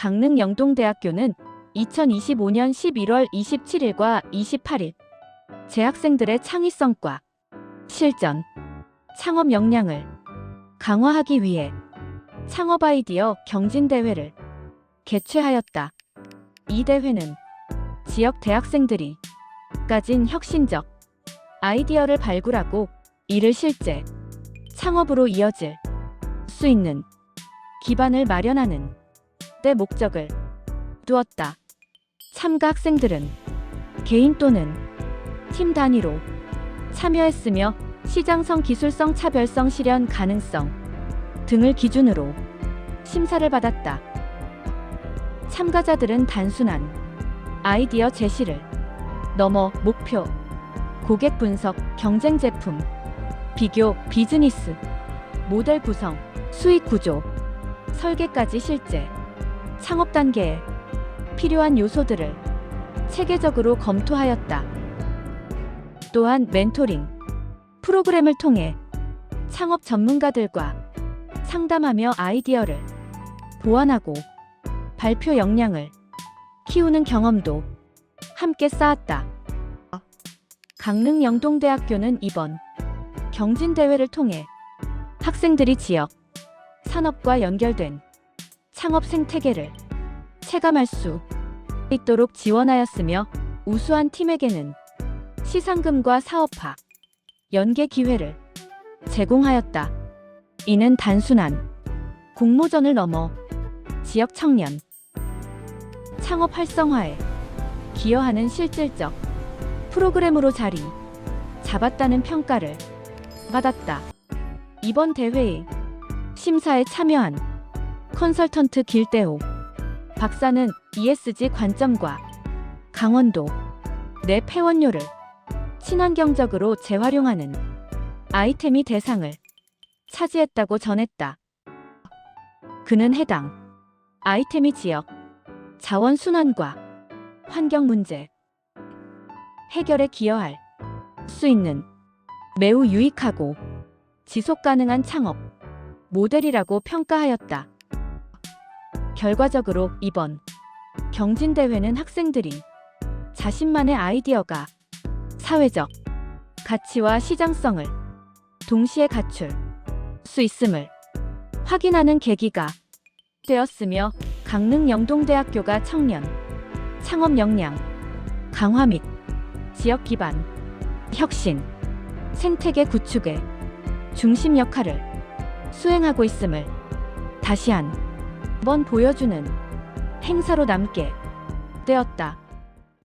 강릉 영동대학교는 2025년 11월 27일과 28일 재학생들의 창의성과 실전, 창업 역량을 강화하기 위해 창업 아이디어 경진대회를 개최하였다. 이 대회는 지역 대학생들이 가진 혁신적 아이디어를 발굴하고 이를 실제 창업으로 이어질 수 있는 기반을 마련하는 데 목적을 두었다. 참가 학생들은 개인 또는 팀 단위로 참여했으며 시장성 기술성 차별성 실현 가능성 등을 기준으로 심사를 받았다. 참가자들은 단순한 아이디어 제시를 넘어 목표, 고객 분석, 경쟁 제품, 비교, 비즈니스, 모델 구성, 수익 구조, 설계까지 실제 창업 단계에 필요한 요소들을 체계적으로 검토하였다. 또한 멘토링 프로그램을 통해 창업 전문가들과 상담하며 아이디어를 보완하고 발표 역량을 키우는 경험도 함께 쌓았다. 강릉 영동대학교는 이번 경진대회를 통해 학생들이 지역 산업과 연결된 창업 생태계를 체감할 수 있도록 지원하였으며 우수한 팀에게는 시상금과 사업화, 연계 기회를 제공하였다. 이는 단순한 공모전을 넘어 지역 청년 창업 활성화에 기여하는 실질적 프로그램으로 자리 잡았다는 평가를 받았다. 이번 대회의 심사에 참여한 컨설턴트 길대호 박사는 ESG 관점과 강원도 내 폐원료를 친환경적으로 재활용하는 아이템이 대상을 차지했다고 전했다. 그는 해당 아이템이 지역 자원 순환과 환경 문제 해결에 기여할 수 있는 매우 유익하고 지속 가능한 창업 모델이라고 평가하였다. 결과적으로 이번 경진대회는 학생들이 자신만의 아이디어가 사회적 가치와 시장성을 동시에 갖출 수 있음을 확인하는 계기가 되었으며 강릉 영동대학교가 청년 창업 역량 강화 및 지역 기반 혁신 생태계 구축의 중심 역할을 수행하고 있음을 다시 한 번 보여주는 행사로 남게 되었다.